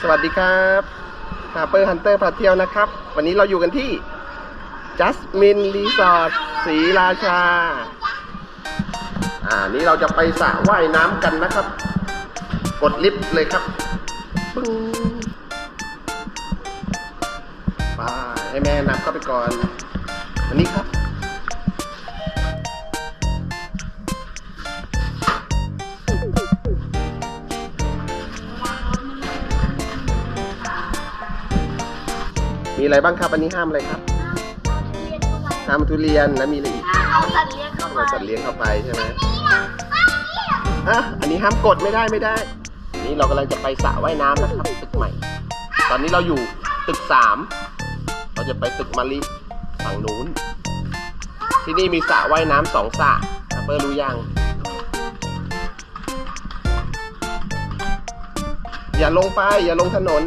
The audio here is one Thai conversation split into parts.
สวัสดีครับฮาเปอร์ฮันเตอร์พาเที่ยวนะครับ วันนี้เราอยู่กันที่จัสมินรีสอร์ทศรีราชา อ่า นี้เราจะไปสระว่ายน้ำกันนะครับ กดลิฟต์เลยครับปึ้งไปให้แม่นับเข้าไปก่อน วันนี้ครับ อะไรบ้างครับ อันนี้ห้ามอะไรครับ ห้ามทุเรียนแล้วมีอะไรอีกเอาสัตว์เลี้ยงเข้าเอามาสัตว์เลี้ยงเข้าไปใช่ไหมอะอันนี้ห้ามกดไม่ได้ไม่ได้ นี่เรากำลังจะไปสระว่ายน้ำนะครับตึกใหม่ ตอนนี้เราอยู่ตึกสามเราจะไปตึกมาริฝั่งนู้น ที่นี่มีสระว่ายน้ำสองสระนะเปิ้ลรู้ยังอย่าลงไปอย่าลงถนน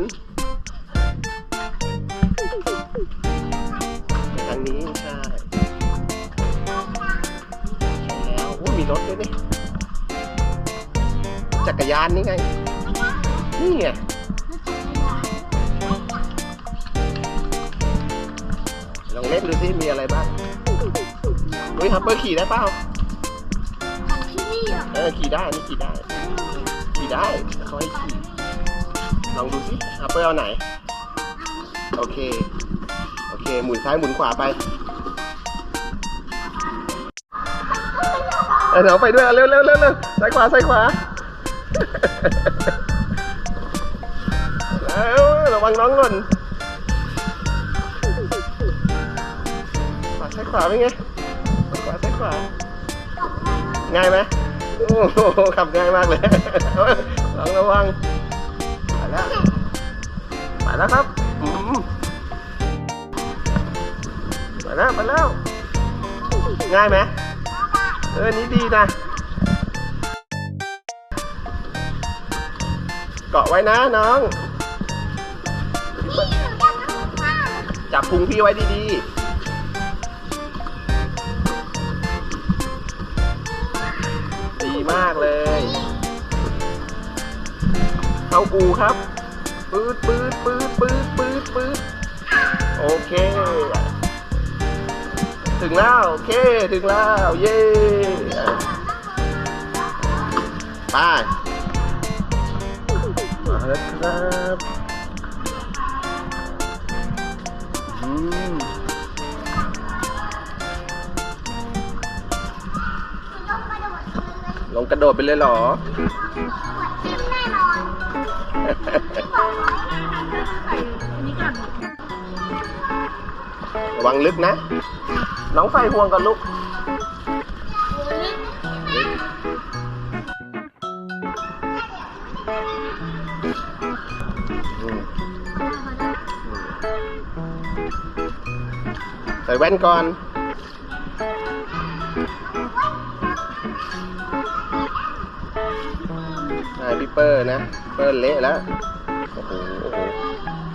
รถด้วยนี่จักรยานนี่ไง นี่ไงลองเล่นดูสิมีอะไรบ้างอุ้ยฮับเปอร์ขี่ได้เปล่าที่นี่อะเออขี่ได้อันนี่ขี่ได้ ขี่ได้เขาให้ขี่ลองดูสิฮับเปอร์เอาไหน โอเค โอเค หมุนซ้ายหมุนขวาไป เดี๋ยวไปด้วยเร็วเร็วเร็วเร็วซ้ายขวาซ้ายขวาเอ้าระวังน้องหล่นขวาซ้ายขวาเป็นไงขวาซ้ายขวาง่ายไหมโอ้โหขับง่ายมากเลยลองระวังไปแล้วไปแล้วครับมไปแล้วไปแล้วง่ายไหม เออนี่ดีนะ เกาะไว้นะน้อง จับพุงพี่ไว้ดีๆดีมากเลย เข้ากูครับปืดปืดปืดปืดปืดปืดโอเค ถึงแล้ว โอเค ถึงแล้ว เย้ไปมาแล้วครับอืมลงกระโดดเลยลงกระโดดไปเลยเหรอจิ้มแน่นอนนี่กัน ระวังลึกนะ น้องไฟห่วงกันลูกใส่แว่นก่อน นายพี่เปอร์นะ เปอร์เละแล้ว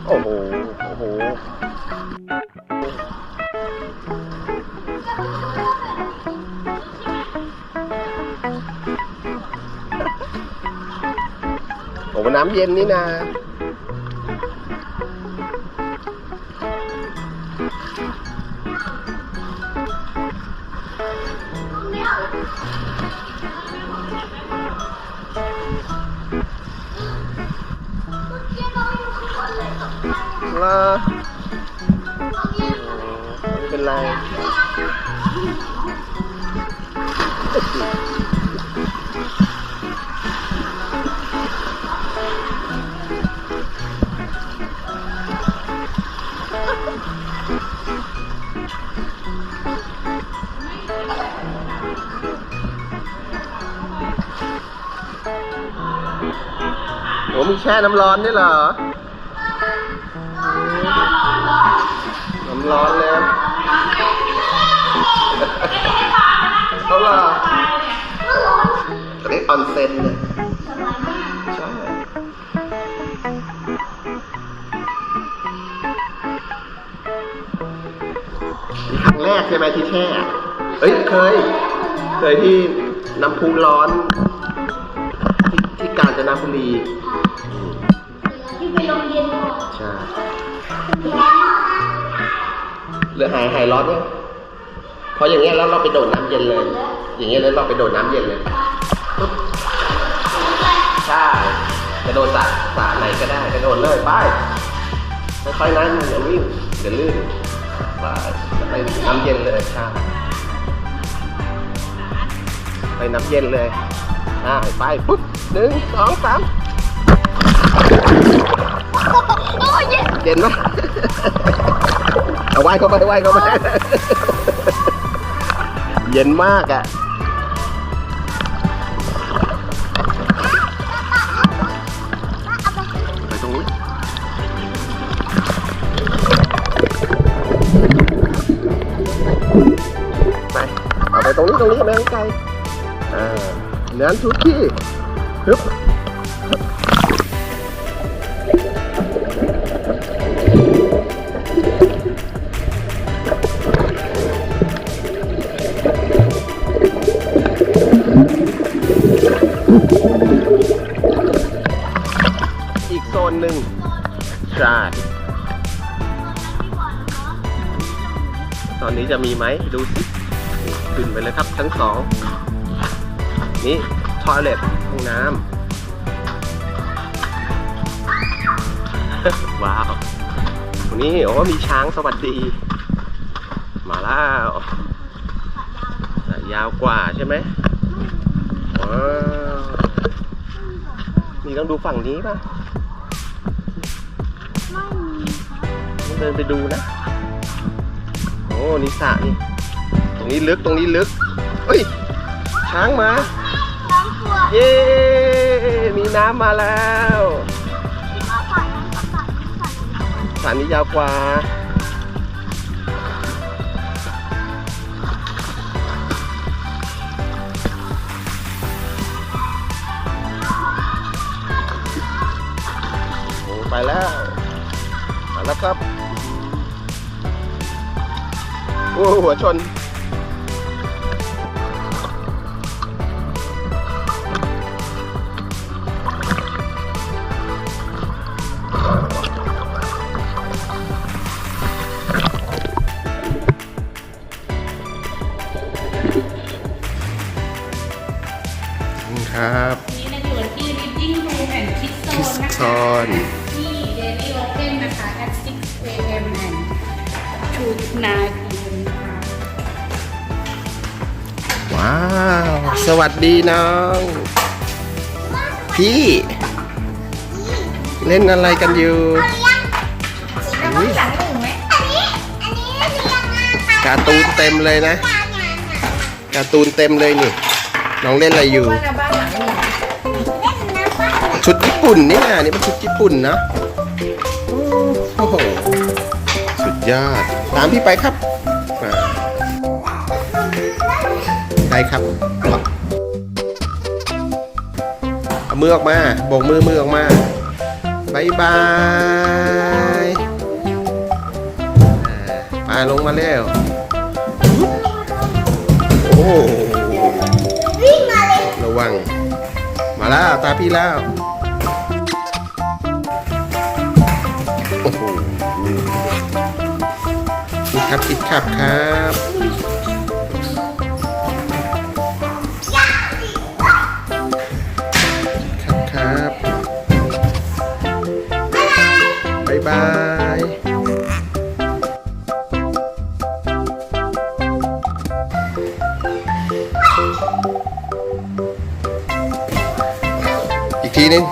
โอ้โห โอ้โห โอ้โหน้ำเย็นนี่นะ ลาไม่เป็นไรโอ้มีแช่น้ำร้อนด้วยเหรอ ร้อนเลยเขาเหรอเรียกออนเซ็นเนี่ยใช่นี่ครั้งแรกใช่ไหมที่แช่ เอ้ยเคย เคยที่น้ำพุร้อนที่ที่กาญจนบุรีเไปโรงเรียนก่อนใช่ หรือหายหายร้อนเนี่ยพออย่างเงี้ยแล้วเราไปโดดน้ำเย็นเลย อย่างเงี้ยแล้วเราไปโดดน้ำเย็นเลยปุ๊บใช่กระโดดสระสระไหนก็ได้กระโดดเลยไปค่อยๆนะอย่าวิ่งเดี๋ยวลื่นไปไปน้ำเย็นเลยใช่ไปน้ำเย็นเลยใช่ไปปุ๊บหนึ่งสองสามโอ้ยเย็นเย็นไหม เอาไหว้เข้าไปไหว้เข้าไปเย็นมากอะไปตรงนู้นไปเอาไปตรงนี้ตรงนี้ไม่ให้ไกลอ่าเนื้อทุกที่ฮึบ อีกโซนหนึ่งใช่ตอนนี้จะมีไหมดูสิขึ้นไปเลยครับทั้งสองนี่ทอยเล็ตห้องน้ำว้าวตรงนี้โอ้มีช้างสวัสดี มาแล้วยาวกว่าใช่ไหมว้า วนี่ต้องดูฝั่งนี้ป่ะต้องเดินไปดูนะ โอ้นี่สระนี่ ตรงนี้ลึกตรงนี้ลึกเฮ้ย ช้างมา น้องตัวเย้มีน้ำมาแล้ว ที่เขาฝันนั้นเขาฝันที่ฝันสระนี้ยาวกว่า ไปแล้วมาแล้วครับโอ้หัวชนครับนี้เราอยู่ที่ Reading Room and Kids คิส Zone นะซคะอนที่ Daily Open นะคะ at 6 a.m. and 2 9 p.m. นะคะว้าว สวัสดีน้อง พี่ เล่นอะไรกันอยู่แล้วก็หลังหนึ่งไหมอันนี้อันนี้เรียงงานค่ะการ์ตูนเต็มเลยนะงานงานอะการ์ตูนเต็มเลยนี่ น้องเล่นอะไรอยู่เล่นน้ำบ้านชุดญี่ปุ่นนี่นะนี่มันชุดญี่ปุ่นนะ โอ้โห สุดยอด ตามพี่ไปครับมาได้ครับเอามือออกมาโบกมือมือออกมาบายบายอ่ามาลงมาเร็วโอ้โหวิ่งมาเลยระวัง มาแล้วตาพี่แล้ว ครับติดขับครับครับครับบายบายอีกทีนึง